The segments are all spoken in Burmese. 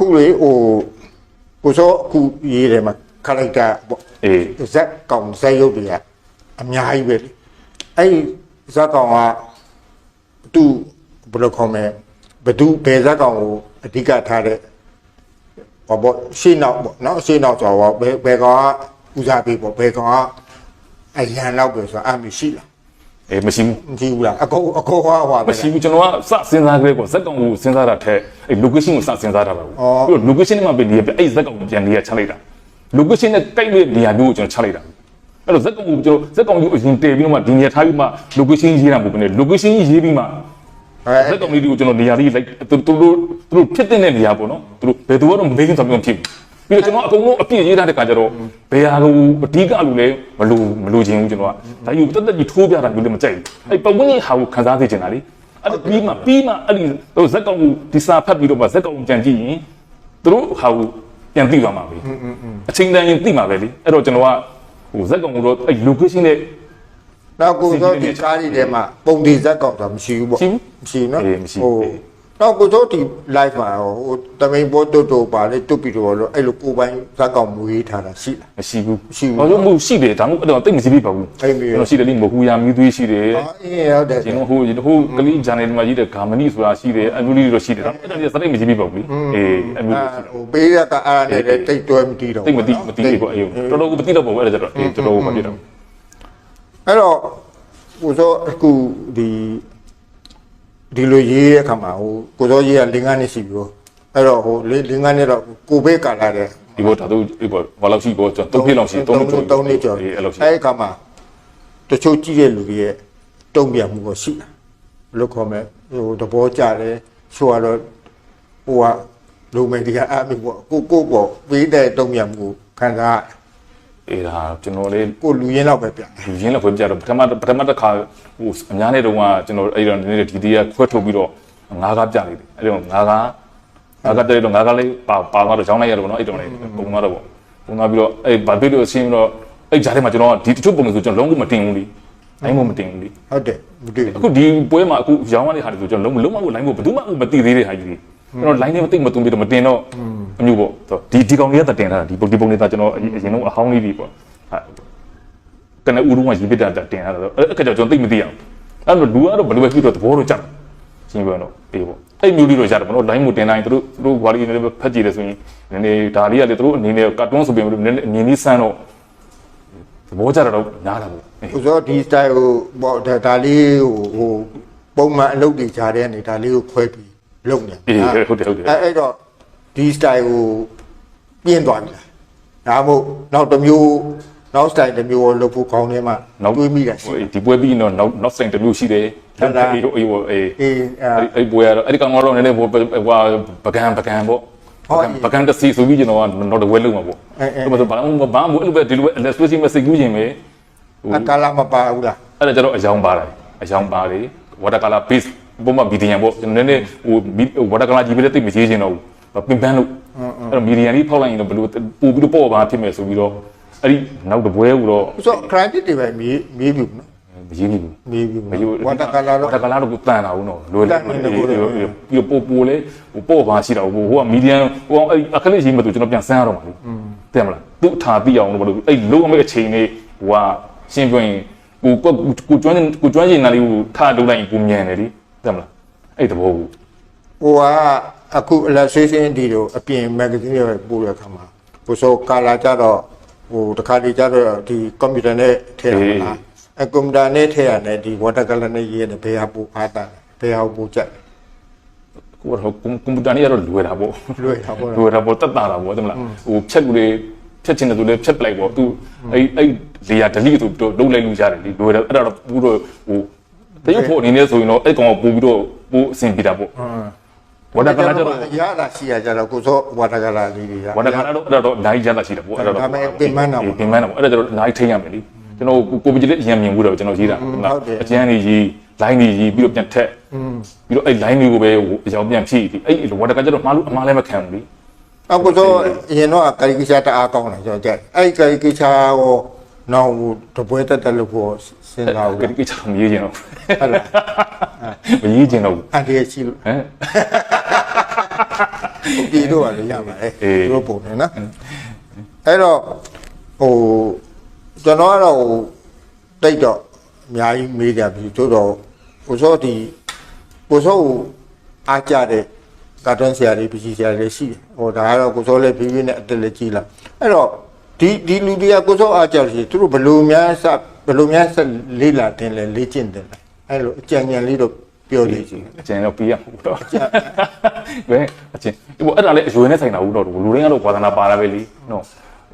အခုလေဟိုကိုစောအခုရေးတယ်မှာခလိုက်တာပေါ့အေးဇက်ကောင်ဇက်ရုပ်တွေကအများကြီးပဲလေအဲ့ဒီဇက်ကောင်ကသူဘယ်လိုခေါ်မလဲဘယ်သူဘယ်ဇက်ကောင်ကိုအဓိကထားတဲ့ဟောပေါ့ရှင်းနောက်ပေါ့နော်ရှင်းနောက်ဆိုတော့ဘယ်ဘယ်ကောင်ကဦးစားပေးပေါ့ဘယ်ကောင်ကအရန်နောက်ပဲဆိုတော့အမရှိလား အေးမရှိဘူးမရှိဘူးလားအကုန်အကုန်ဟောဟောပဲမရှိဘူးကျွန်တော်ကစစဉ်းစားကြဲပေါ့ဇက်ကောင်ကိုစဉ်းစားတာထက်အဲ့ location ကိုစစဉ်းစားတာပါဘူးပြီးတော့ location နဲ့မှပဲနေရပြအဲ့ဇက်ကောင်ကိုပြန်နေရချလိုက်တာ location နဲ့ကိုက်တဲ့နေရာမျိုးကိုကျွန်တော်ချလိုက်တာအဲ့တော့ဇက်ကောင်ကိုကျွန်တော်ဇက်ကောင်ကိုအရင်တည်ပြီးတော့မှဒီနေရာထားပြီးမှ location ရေးတာမဟုတ်ဘူးね location ရေးပြီးမှအဲဇက်ကောင်လေးတွေကိုကျွန်တော်နေရာလေးလိုက်သူသူတို့သူတို့ဖြစ်တဲ့နေရာပေါ့နော်သူတို့ဘယ်သူကတော့မမေးခင်ဆိုမျိုးဖြစ် ပြီးတော့ကျွန်တော်အကုန်လုံးအပြည့်ရေးထားတဲ့ခါကျတော့ဘယ်ဟာကိုအဓိကလူလဲမလို့မလို့ခြင်းဘူးကျွန်တော်ကဒါယူတက်တက်ကြီးထိုးပြတာမျိုးလည်းမကြိုက်ဘူးအဲ့ပတ်ဝန်းကျင်ဟာကိုခန်းစားစေချင်တာလေအဲ့ဒါပြီးမှပြီးမှအဲ့ဒီဟိုဇက်ကောင်ကိုဒီစာဖတ်ပြီးတော့မှဇက်ကောင်ကိုကြံကြည့်ရင်သူတို့ဟာကိုပြန်သိသွားမှာပဲအချိန်တန်ရင်သိမှာပဲလေအဲ့တော့ကျွန်တော်ကဟိုဇက်ကောင်ကိုတော့အဲ့ location နဲ့နောက်ကိုစောဒီကားတွေထဲမှာပုံဒီဇက်ကောင်ဆိုတာမရှိဘူးပေါ့မရှိဘူးမရှိနော်အေးမရှိဟို နောက်ကိုစောဒီ live မှာဟိုတမိန်ပေါ်တူတူပါလေတွတ်ပြီးတော့လို့အဲ့လိုကိုယ်ပိုင်ဇက်ကောင်မွေးထားတာရှိလား မရှိဘူးမရှိဘူး ဘာလို့မို့ရှိတယ်ဒါမှမဟုတ်အဲ့တော့တိတ်မရှိပြီပါဘူးအဲ့မျိုးကျွန်တော်ရှိတယ်လေမဟူယာမီးသွေးရှိတယ်အာအေးဟုတ်တယ်ကျွန်တော်ဟိုဟိုကလေးဂျန်နယ်မှာကြီးတဲ့ဂါမနီဆိုတာရှိတယ်အမျိုးလေးတွေတော့ရှိတယ်ဒါပေမဲ့အဲ့ဒါတွေကစတိတ်မရှိပြီပါဘူးလေအေးအမျိုးအာလေးရှိတယ် ဟိုပေးရကအားနဲ့တိတ်တွဲမတီးတော့တိတ်မတိမတိဘူးပေါ့အေးတော်တော်ကိုမတိတော့ပါဘူးအဲ့ဒါကြတော့အေးတော်တော်ကိုမတိတော့အဲ့တော့ကိုစောအခုဒီ ဒီလိုရေးရခါမှာဟိုကိုစောရေးကလင်္ကာနဲ့ရှိပြီးတော့အဲ့တော့ဟိုလင်္ကာနဲ့တော့ကိုဘေးကာလာတဲ့ဒီဘောဒါတို့ဒီဘောဘာလို့ရှိဘောကျွန်တော်၃နှစ်လောက်ရှိသုံးနှစ်သုံးနှစ်ကျော်အေးအဲ့လိုရှိအဲ့ဒီခါမှာတချို့ကြည့်တဲ့လူတွေရဲ့တုံ့ပြန်မှုကိုရှိတာဘယ်လိုခေါ်မလဲဟိုသဘောကျတယ်ဆိုတော့ဟိုကလူမင်းဒီကအမိပေါ့ကိုကိုပေါ့ပေးတဲ့တုံ့ပြန်မှုကိုခံစားရတယ် အေးဒါကျွန်တော်လေးကိုလူရင်းတော့ပဲပြန်လူရင်းလည်းဖွင့်ပြတော့ပထမပထမတစ်ခါဟိုအများနဲ့တုန်းကကျွန်တော်အဲ့တော့နည်းနည်းဒီဒီကခွဲထုတ်ပြီးတော့ငါးကားပြလိုက်တယ်အဲ့တော့ငါးကားငါးကားတဲ့တော့ငါးကားလေးပါပါသွားတော့ကြောင်းလိုက်ရတော့ဗောနော်အဲ့တော့လည်းပုံသွားတော့ဗောပုံသွားပြီးတော့အဲ့ဗာဗီဒီယိုဆင်းပြီးတော့အဲ့ဂျားထဲမှာကျွန်တော်ဒီတချို့ပုံစံဆိုကျွန်တော်လုံးဝမတင်ဘူးလीလိုင်းမမတင်ဘူးလीဟုတ်တယ်မတွေ့အခုဒီပွဲမှာအခုရောင်းရတဲ့ဟာတွေဆိုကျွန်တော်လုံးလုံးဝကိုလိုင်းကိုဘယ်သူမှမသိသေးတဲ့ဟာကြီးတွေကျွန်တော်လိုင်းနဲ့မသိမသွင်းပြီးတော့မတင်တော့ အမျိုးပေါ့ဒီဒီကောင်လေးကတင်ထားတာဒီပုံဒီပုံလေးကကျွန်တော်အရင်တော့အဟောင်းလေးပြီပေါ့ဟာကနဦးလုံးကရေးပစ်တာတင်လာတော့အဲ့အခါကျကျွန်တော်သိမသိအောင်အဲ့တော့လူကတော့ဘယ်လိုပဲဖြစ်တော့သဘောတော့ကြတယ်ရှင်းပြောတော့အေးပေါ့အဲ့မျိုးလေးတော့ရတယ်ပေါ့နော် line ကိုတင်တိုင်းသူတို့သူတို့ဘာလို့နည်းနည်းဖတ်ကြည့်လဲဆိုရင်နည်းနည်းဒါလေးကလေသူတို့အနေနဲ့ကာတွန်းဆိုပြင်လို့နည်းနည်းအမြင်လေးစမ်းတော့သဘောကျတော့နားတာပေါ့အေးကိုစောဒီ style ကိုပေါ့ဒါဒါလေးဟိုဟိုပုံမှန်အလုပ်တွေကြားတဲ့အနေဒါလေးကိုခွဲပြီးလုပ်နေအေးဟုတ်တယ်ဟုတ်တယ်အဲ့အဲ့တော့ ဒီ style ကိုပြင်းသွားပြီလားဒါမှမဟုတ်နောက်တစ်မျိုးနောက် style တစ်မျိုးကိုလုပ်ဖို့ခေါင်းထဲမှာတွေးမိတာရှိဟိုဒီပွဲပြီးတော့နောက်နောက်ဆိုင်တစ်မျိုးရှိတယ်ဟုတ်လားအေးအေးပေါ့အေးအေးအဲ့အဲ့အဲ့ပွဲကတော့အဲ့ဒီကောင်ကတော့နည်းနည်းဟိုဟိုပကံပကံပေါ့ဟုတ်ပကံတစီဆိုပြီးကျွန်တော်ကတော့တဝဲလုံးမှာပေါ့အဲအဲအဲ့ဒါဆိုဘာမှဘာမှမဟုတ်အဲ့လိုပဲဒီလိုပဲ expression မစိတ်ကူးခြင်းပဲဟိုအကာလာမပါဘူးလားအဲ့ဒါကျတော့အယောင်ပါတယ်အယောင်ပါတယ် watercolor base ပုံမှန် medium ပေါ့ကျွန်တော်နည်းနည်းဟို watercolor ကြီးပဲတိတ်မရေးချင်တော့ဘူး ပင်ပန်းလို့အဲ့တော့ medium လေးဖောက်လိုက်ရင်တော့ဘယ်လိုပို့ပြီးတော့ပေါ့ပါဖြစ်မယ်ဆိုပြီးတော့အဲ့ဒီနောက်တစ်ပွဲဟိုတော့ကိုစော credit တွေပဲမေးမေးပြီနော်မရေးဘူးမေးပြီမယူဝါတာကာလာတော့ဝါတာကလာတော့ကိုတန်တာဘူးနော်လွယ်တန်နေတယ်ကိုယ်တော့ပြီးတော့ပို့ပို့လေဟိုပေါ့ပါရှိတာဟိုဟိုက medium ဟိုအဲ့အခလေးရေးမသူကျွန်တော်ပြန်ဆန်းရတော့မှာလေသိမလားသူ့ထားပြီးအောင်လို့ဘလို့အဲ့လုံးအမေအချိန်လေးဟိုကရှင်းပြရင်ကိုကိုကိုကျွမ်းကိုကျွမ်းကျင်တာလေးကိုထားလုပ်လိုက်ရင်ကိုမြန်တယ်လေသိမလားအဲ့တဘောကိုဟိုက အခု illustration ဒီလိုအပြင် magazine တွေပို့တဲ့အခါမှာကိုစောကာလာကြတော့ဟိုတခါတည်းကြတော့ဒီ computer နဲ့ထည့်ရမှာလားအဲ computer နဲ့ထည့်ရတယ်ဒီ watercolor နဲ့ရေးရတယ်ဘယ်ဟာပိုအားတာလဲဘယ်ဟာပိုကြက်လဲကိုတော့ကွန်ပျူတာနဲ့ရတော့လွယ်တာပေါ့လွယ်တာပေါ့လွယ်တာပေါ့တက်တာတာပေါ့သိမလားဟိုဖြတ်လူတွေဖြတ်ချင်တယ်ဆိုလည်းဖြတ်ပလိုက်ပေါ့သူအဲ့အဲ့လေယာ delete ဆိုတော့လုံးလိုက်လို့ရတယ်လေလွယ်တယ်အဲ့ဒါတော့ပူတော့ဟိုတရုပ်ဖို့အနေနဲ့ဆိုရင်တော့အဲ့ကောင်ကပို့ပြီးတော့ပို့အဆင်ပြေတာပေါ့ ဝါဒကလာကျတော့ရတာရှိရကြတော့ကိုစော watercolor လေးတွေရဝါဒကလာတော့အဲ့ဒါတော့အများကြီးရတာရှိတယ်ပေါ့အဲ့ဒါတော့ဒါပေမဲ့ပင်ပန်းတာပေါ့ပင်ပန်းတာပေါ့အဲ့ဒါကျတော့အများကြီးထိန်းရမယ်လေကျွန်တော်ကိုကိုပကြီးလေးအရင်မြင်ဘူးတော့ကျွန်တော်ရေးတာဟုတ်တယ်အကျန်းနေရေး line နေရေးပြီးတော့ပြန်ထက်ပြီးတော့အဲ့ line တွေကိုပဲဟိုအကြောင်းပြန်ဖြည့်ပြီးအဲ့ဝါဒကကျတော့မှားလို့အမှားလည်းမခံဘူးလေအခုဆိုအရင်တော့ကာရီကီချာတအားကောင်းတယ်ကျွန်တော်ကြက်အဲ့ကာရီကီချာကိုနောက်တပွဲတက်တက်လို့ဖို့ စဉ်းစားဘူးကတိကချမရေးချင်တော့ဟုတ်လားမရေးချင်တော့ဘူးအန်တီရရှိလို့ဟမ်ပြည်တော့လည်းရပါတယ်အေးသူတို့ပုံနေနော်အဲ့တော့ဟိုကျွန်တော်ကတော့ဟိုတိတ်တော့အများကြီးမေးကြပြီသို့တော့ကိုစောဒီကိုစောကိုအားကြတဲ့ကာတွန်းဆရာတွေပကြီးဆရာတွေရှိတယ်ဟိုဒါကတော့ကိုစောလည်းဖြည်းဖြည်းနဲ့အတက်လက်ကြီးလာအဲ့တော့ဒီဒီလူတွေကကိုစောအားကြလို့ရှိရင်သူတို့ဘယ်လိုများစဘ ယ်လိုများဆက်လေးလာတင်လဲလေ့ကျင့်တယ်လဲအဲ့လိုအကြံဉာဏ်လေးတော့ပြောနေစီအကျဉ်းတော့ပြီးရမှာတော့ဘယ်အကျဉ်းဒီပေါ်အဲ့ဒါလည်းအရွယ်နဲ့ဆိုင်တာဘူးတော့လူတွေကတော့ဝါသနာပါတာပဲလीနော်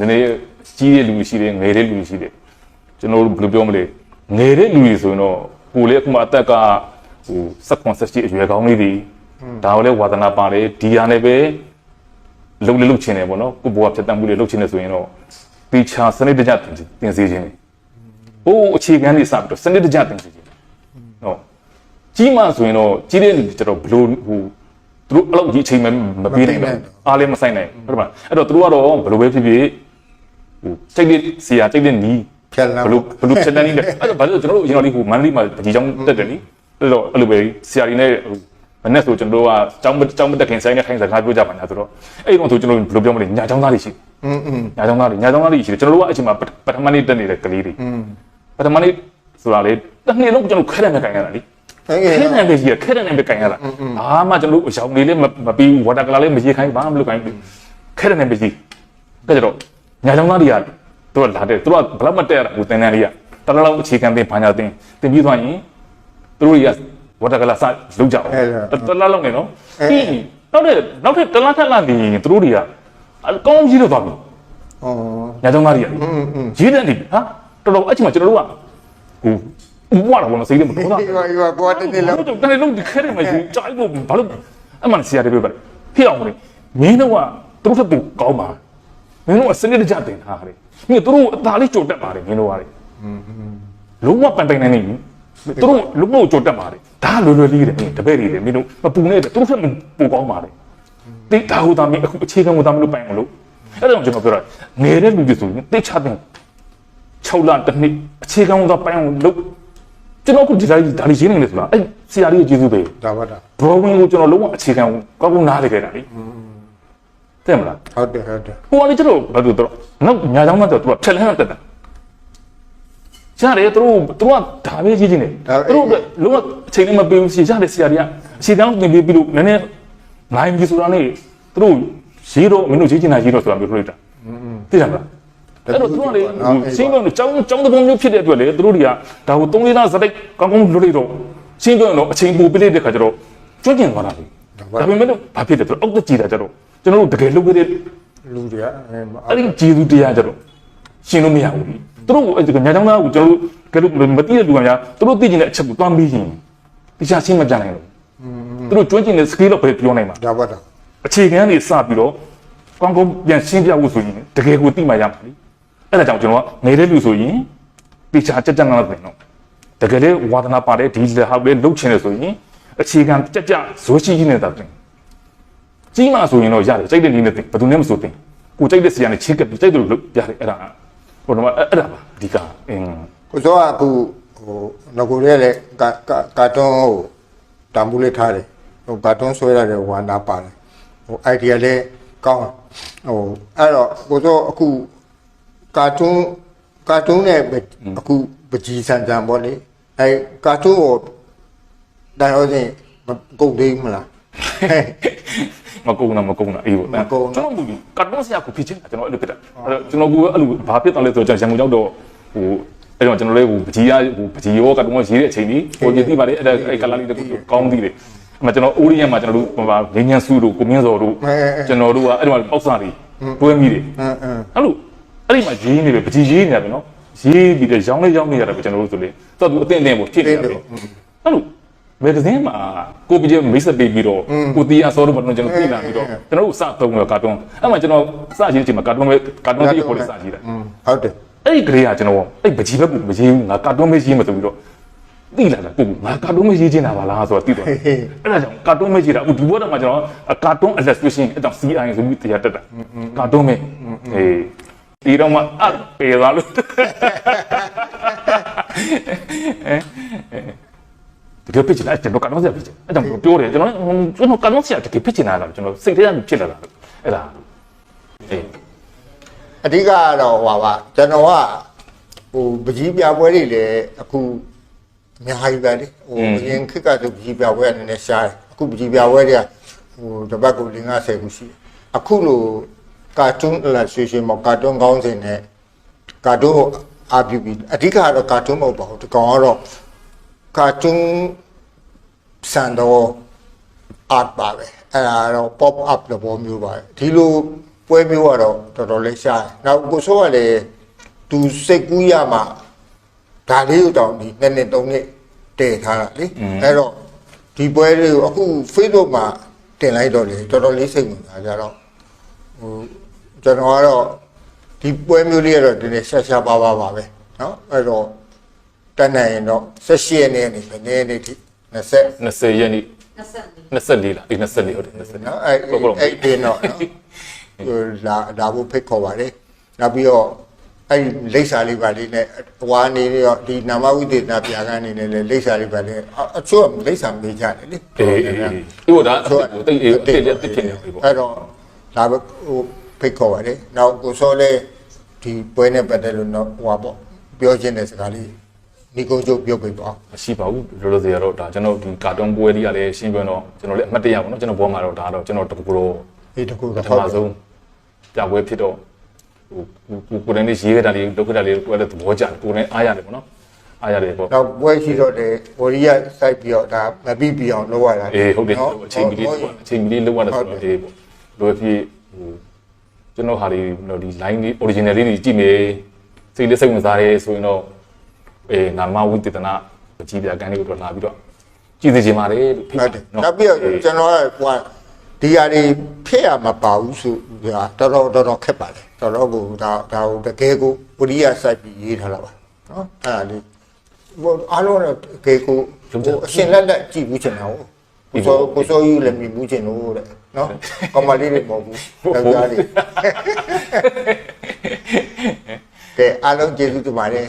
နည်းနည်းကြီးတဲ့လူရှိတယ်ငယ်တဲ့လူရှိတယ်ကျွန်တော်တို့ဘယ်လိုပြောမလဲငယ်တဲ့လူတွေဆိုရင်တော့ကိုယ်လေအခုမှအသက်ကဟိုစက်ကွန်ဆက်ရှိအရွယ်ကောင်းလေးတွေဒါကိုလည်းဝါသနာပါတယ်ဒီဟာနဲ့ပဲလုံလေလုံချင်တယ်ပေါ့နော်ကိုဘွားဖြတ်တန်းမှုတွေလုံချင်တယ်ဆိုရင်တော့ปีချာစနစ်တကျတင်တင်စေခြင်း ဟိုအခြေခံတွေစပြီးတော့စနစ်တကျတင်စေခြင်းနော် ကြီးမှဆိုရင်တော့ကြီးတဲ့လူကျတော့ဘလို့ဟိုသူတို့အဲ့လောက်ကြီးအချိန်မမပေးနိုင်တော့အားလည်းမဆိုင်နိုင်ဟုတ်တယ်မလားအဲ့တော့သူတို့ကတော့ဘလို့ပဲဖြစ်ဖြစ်ဟိုစိတ်လေးစီယာစိတ်လေးနီး ဖြတ်လမ်း ဘလို့ဘလို့ချက်တန်းနီးလဲအဲ့တော့ဘာလို့ကျွန်တော်တို့အရင်တော့ဒီဟိုမန္တလေးမှာဒီကြောင်တက်တယ်လीအဲ့တော့အဲ့လိုပဲစီယာတွေနဲ့ဟိုမနေ့ဆိုကျွန်တော်တို့ကကြောင်းကြောင်းမတက်ခင်ဆိုင်နဲ့ထိုင်စကားပြောကြပါညာဆိုတော့အဲ့တော့ဆိုကျွန်တော်ဘယ်လိုပြောမလဲညာချောင်းသားတွေရှိ อืมอืม ညာချောင်းသားတွေညာချောင်းသားတွေရှိတယ်ကျွန်တော်တို့ကအချိန်မှာပထမနေ့တက်နေတဲ့ကလေးတွေ อืม ပထမနေ့ဆိုတာလေတစ်နှစ်လုံးကျွန်တော်ခဲတယ်နဲ့ခိုင်ရတာလीအဲ့ခဲကဲတဲ့ပဲကြီးခဲတဲ့နဲ့ပဲကင်ရတာဘာမှကျွန်တော်တို့အရောင်လေးလည်းမပြီးဝါတာကလာလေးမရေခိုင်းဘာမှမလုပ်ခိုင်းဘူးခဲတဲ့နဲ့ပဲကြီးဒါကြတော့ညာချောင်းသားတွေကသူကလာတယ်သူကဘလောက်မတက်ရတာဟိုတင်တန်းလေးကတလောက်အခြေခံတင်ဘာညာတင်တင်ပြီးသွားရင်သူတို့တွေကဝါတာကလာစလုံးကြအောင်တလောက်လောက်နေနော်ပြီးနောက်တဲ့နောက်တဲ့တလားထက်လာနေရင်သူတို့တွေကအကောင်းကြီးတော့သွားပြီဩညာချောင်းသားတွေကရေးတဲ့နေဟာ တော်တော်အချိန်မှာကျွန်တော်တို့ကဟိုဘွားတော့မစိတ်တယ်မတော်တာဒီကဒီကဘောတနေ့လောက်တော့တနေ့လုံးဒီခဲရမှာယူကြိုက်လို့ဘာလို့အမှန်ဆရာတွေပြောပါတယ်ဖြစ်အောင်လေမင်းတို့ကသူတို့ထက်ပိုကောင်းပါမင်းတို့ကစနစ်တကျတင်ထားတယ်မင်းတို့အသာလေးကြိုတက်ပါတယ်မင်းတို့ကလေလုံးဝပန်တိုင်နေနေပြီသူတို့လုံးဝကြိုတက်ပါတယ်ဒါလွယ်လွယ်လေးတယ်မင်းတပည့်တွေလေမင်းတို့မပူနဲ့သူတို့ထက်ပိုကောင်းပါတယ်တိဒါဟိုသားမင်းအခုအခြေခံဟိုသားမလို့ပိုင်အောင်လို့အဲ့ဒါကြောင့်ကျွန်တော်ပြောတာငယ်တဲ့လူတွေဆိုရင်တိတ်ချတဲ့ 6လတစ်နှစ်အခြေခံဟိုသားပိုင်အောင်လို့ကျွန်တော်ကဒီတိုင်းဒါလေးရင်းနေတယ်ဆိုတာအဲ့ဆရာလေးရဲ့ကျေးဇူးပဲဒါပါတာဘရောဝင်ကိုကျွန်တော်လုံးဝအခြေခံကောက်ကောက်နားလေခဲ့တာလေတဲ့မလားဟုတ်တယ်ဟုတ်တယ်ဟိုကလေကျွန်တော်ဘာလို့တော့နောက်ညာချောင်းတော့သူကဖြက်လန်းတက်တာရတယ်သူတို့သူကဒါပဲကြီးကြီးနေသူတို့လုံးဝအချိန်နဲ့မပေးဘူးစီရတယ်ဆရာတွေကအခြေခံသင်ပေးပြီးလို့နည်းနည်းနိုင်ပြီဆိုတာနဲ့သူတို့ရေးတော့မင်းတို့ရေးချင်တာရေးတော့ဆိုတာမျိုးလုပ်လိုက်တာသိကြမလား အဲ့တော့သူကလေရှင်းပြောရင်ကျောင်းကျောင်းတပုံမျိုးဖြစ်တဲ့အတွက်လေသူတို့တွေကဒါကို၃လေးသားစတိုက်ကောင်းကောင်းလွတ်လိုက်တော့ရှင်းပြောရင်တော့အချိန်ပိုပေးလိုက်တဲ့ခါကျတော့ကျွတ်ကျင်သွားတာလေဒါပေမဲ့လို့ဘာဖြစ်လဲဆိုတော့အောက်တကြည်တာကျတော့ကျွန်တော်တို့တကယ်လုပ်ခဲ့တဲ့လူတွေကအဲအဲ့ဒီဂျေဇူးတရားကျတော့ရှင်းလို့မရဘူးလေသူတို့အဲ့ဒီညာချောင်းသားကိုကျွန်တော်တို့ကလို့မသိတဲ့လူကများသူတို့သိကျင်တဲ့အချက်ကိုတွမ်းပြီးရင်တရားရှင်းမကြနိုင်ဘူးသူတို့ကျွမ်းကျင်တဲ့ skill တော့ပဲပြောနိုင်မှာဒါပါတာအခြေခံတွေစပြီးတော့ကောင်းကောင်းပြန်ရှင်းပြဖို့ဆိုရင်တကယ်ကိုသိမှရမှာလေ အဲ့ဒါကြောင့်ကျွန်တော်ကနေတဲ့လူဆိုရင်တရားကြက်ကြက်နားတယ်နော်တကယ်လေဝါဒနာပါတဲ့ဒီလက်ဟောက်လေးလှုပ်ချင်တယ်ဆိုရင်အခြေခံကြက်ကြက်ဇိုးရှိကြီးနေတာတင်ကြီးမှဆိုရင်တော့ရတယ်စိတ်တဲ့နည်းနဲ့တင်ဘယ်သူနဲ့မဆိုတင်ကိုစိတ်တဲ့ဆရာနဲ့ချင်းကပ်ပြီးစိတ်တယ်လို့ရတယ်အဲ့ဒါဟိုတော့အဲ့ဒါပါအဓိကအင်းကိုစောကအခုဟိုငကိုရဲလေကာကာတွန်းဟိုတံပူလေးထားတယ်ဟိုကာတွန်းဆွဲရတယ်ဝါနာပါတယ်ဟို idea လေးကောင်းဟိုအဲ့တော့ကိုစောအခု ကာတွန်းကာတွန်းနဲ့အခုပကြီးဆန်ဆန်ပေါ့လေအဲကာတွန်းကိုတန်ရောစင်မကုန်သေးဘူးမလားမကုန်းတော့မကုန်းတော့အေးပေါ့မကုန်းတော့ကျွန်တော်မူကတ်တော့ဆရာကိုဖြစ်ချင်တာကျွန်တော်အဲ့လိုဖြစ်တာအဲ့တော့ကျွန်တော်ကအဲ့လိုဘာဖြစ်တယ်လဲဆိုတော့ကျွန်တော်ရန်ကုန်ရောက်တော့ဟိုအဲ့တော့ကျွန်တော်လည်းဟိုပကြီးရဟိုပကြီးရောကတ်တော့ရေးတဲ့အချိန်ကြီးဟိုကြည့်သိပါတယ်အဲ့ဒါအဲ့ကလာလေးတခုကောင်းသေးတယ်အမှကျွန်တော်အိုးရီယံမှာကျွန်တော်တို့ဟိုဗာငင်းညံစုတို့ကိုမင်းစော်တို့ကျွန်တော်တို့ကအဲ့တော့ပေါက်စားတွေတွဲမိတယ်အင်းအင်းအဲ့လို အဲ့ဒီမှာရေးနေပဲပကြီးရေးနေတယ်နော်ရေးပြီးတော့ရောင်းလေးရောင်းနေရတာပဲကျွန်တော်တို့ဆိုလေတော့သူအတင်းအတင်းပေါ့ဖြစ်နေတယ်အဲ့လိုမဂ္ဂဇင်းမှာကိုပကြီးမိတ်ဆက်ပေးပြီးတော့ကိုတီးအစောတို့ဘာလို့ကျွန်တော်ပြည်လာပြီးတော့ကျွန်တော်တို့စသုံးရကာတွန်းအဲ့မှာကျွန်တော်စရေးချိန်မှာကာတွန်းပဲကာတွန်းတိပေါ်လေးစရေးတာอืมဟုတ်တယ်အဲ့ဒီကလေးကကျွန်တော်အဲ့ပကြီးဘက်ကိုမရေးဘူးငါကာတွန်းပဲရေးမှာဆိုပြီးတော့တိလာတာပုံငါကာတွန်းပဲရေးချင်တာပါလားဆိုတော့တိတော့အဲ့ဒါကြောင့်ကာတွန်းပဲရေးတာအခုဒီဘက်တော့မှကျွန်တော်ကာတွန်း illustration အဲ့တော့ CI ဆိုပြီးတရားတက်တာကာတွန်းပဲအေး ဒီတော့မှအပေသွားလို့တကယ်ဖြစ်ချင်တယ်ကျွန်တော်ကတော့ဆရာဖြစ်ချင်အဲ့ကြောင့်ပြောတယ်ကျွန်တော်ကျွန်တော်ကတော့ဆရာတကယ်ဖြစ်ချင်တာလားကျွန်တော်စိတ်ထဲကဖြစ်လာတာအဲ့ဒါအေးအဓိကကတော့ဟွာပါကျွန်တော်ကဟိုပကြီးပြပွဲတွေလည်းအခုအများကြီးပဲလေဟိုအရင်ခေတ်ကဆိုပကြီးပြပွဲကနည်းနည်းရှားတယ်အခုပကြီးပြပွဲတွေကဟိုတစ်ပတ်ကို50ခုရှိတယ်အခုလို ကာတွန်း illustration ပေါ့ကာတွန်းကောင်းစဉ်နဲ့ကာတွန်းကိုအာပြုပြီးအဓိကကတော့ကာတွန်းမဟုတ်ပါဘူးဒီကောင်ကတော့ကာတွန်းစံတော့ art ပါပဲအဲ့ဒါတော့ pop up သဘောမျိုးပါပဲဒီလိုပွဲမျိုးကတော့တော်တော်လေးရှားတယ်နောက်ကိုဆိုးကလည်းသူစိတ်ကူးရမှဒါလေးကိုတောင်ဒီနှစ်နှစ်သုံးနှစ်တည်ထားတာလေအဲ့တော့ဒီပွဲလေးကိုအခု Facebook မှာတင်လိုက်တော့လေတော်တော်လေးစိတ်ဝင်စားကြတော့ဟို ကျွန်တော်ကတော့ဒီပွဲမျိုးလေးကတော့ဒီနေ့ရှာရှာပါပါပါပဲเนาะအဲ့တော့တက်နိုင်ရင်တော့16ရက်နေ့ကနေဘယ်နေ့နေ့ထိ20 20ရက်နေ့ 24 24လားအေး24ဟုတ်တယ်24 နော်အဲ့ ဟုတ်ကဲ့ အဲ့ဒီတော့နော်ဟိုလာလာဖို့ဖိတ်ခေါ်ပါတယ်နောက်ပြီးတော့အဲ့ဒီလိပ်စာလေးပါလေးနဲ့ဟွာနေပြီးတော့ဒီနာမဝိသေသနာပြာကန်းနေနဲ့လေလိပ်စာလေးပါလေးအအချို့ကလိပ်စာမေးကြတယ်လေ အေးအေးအေးဒီတော့ဒါဟိုတိတ်အေးတိတ်တိတ်ဖြစ်နေပြီပေါ့ အဲ့တော့လာဖို့ဟို ဖိတ်ခေါ်ပါတယ်နောက်ကိုစောလဲဒီပွဲနဲ့ပတ်သက်လို့တော့ဟွာပေါ့ပြောချင်းတဲ့စကားလေးဒီကုန်းချုပ်ပြောပြပါမရှိပါဘူးလောလောဆယ်ကတော့ဒါကျွန်တော်ဒီကာတွန်းပွဲလေးကလည်းရှင်းပြတော့ကျွန်တော်လည်းအမှတ်တရပါတော့ကျွန်တော်ဘောမှာတော့ဒါတော့ကျွန်တော်တကူတော့ဒီတကူပတော့ထမဆုံးပြပွဲဖြစ်တော့ဟိုကိုကိုယ်တိုင်လေးရေးခဲ့တာလေးလုပ်ခဲ့တာလေးကိုယ်လည်းသဘောကျတယ်ကိုယ်နဲ့အားရတယ်ပေါ့နော်အားရတယ်ပေါ့နောက်ပွဲရှိတော့တယ်ဝရီယစိုက်ပြီးတော့ဒါမပြီးပြအောင်လုပ်ရတာအေးဟုတ်တယ်နော်အချိန်ကြီးလေးအချိန်ကြီးလေးလောက်ရတယ်ဆိုတော့အေးပေါ့လိုဖြစ်ဟို ကျွန်တော်ဟာဒီဒီ line လေး original လေးတွေကြည့်နေစိတ်လေးစိတ်ဝင်စားတယ်ဆိုရင်တော့အေးနာမဝိသေသနာပကြီးပြကန်းလေးကိုတော့လာပြီးတော့ကြည့်သိချင်ပါတယ်လို့ဖိဟုတ်တယ်နောက်ပြီးတော့ကျွန်တော်ကဟိုဒီဟာတွေဖြစ်ရမှာပါဘူးဆိုတာတော်တော်တော်တော်ခက်ပါတယ်တော်တော်ကိုဒါဒါကိုတကယ်ကိုဝရီယစိုက်ပြီးရေးထားတာပါနော်အဲ့ဒါလေးဟိုအားလုံးတော့တကယ်ကိုဟိုအရှင်လက်လက်ကြည့်ဘူးချင်တာဟုတ် ကိုစောကိုစောယူလည်းမြင်ဘူးချင်လို့တဲ့နော်ကောင်မလေးတွေမဟုတ်ဘူးယောက်ျားလေးကဲအားလုံးကျေးဇူးတင်ပါတယ်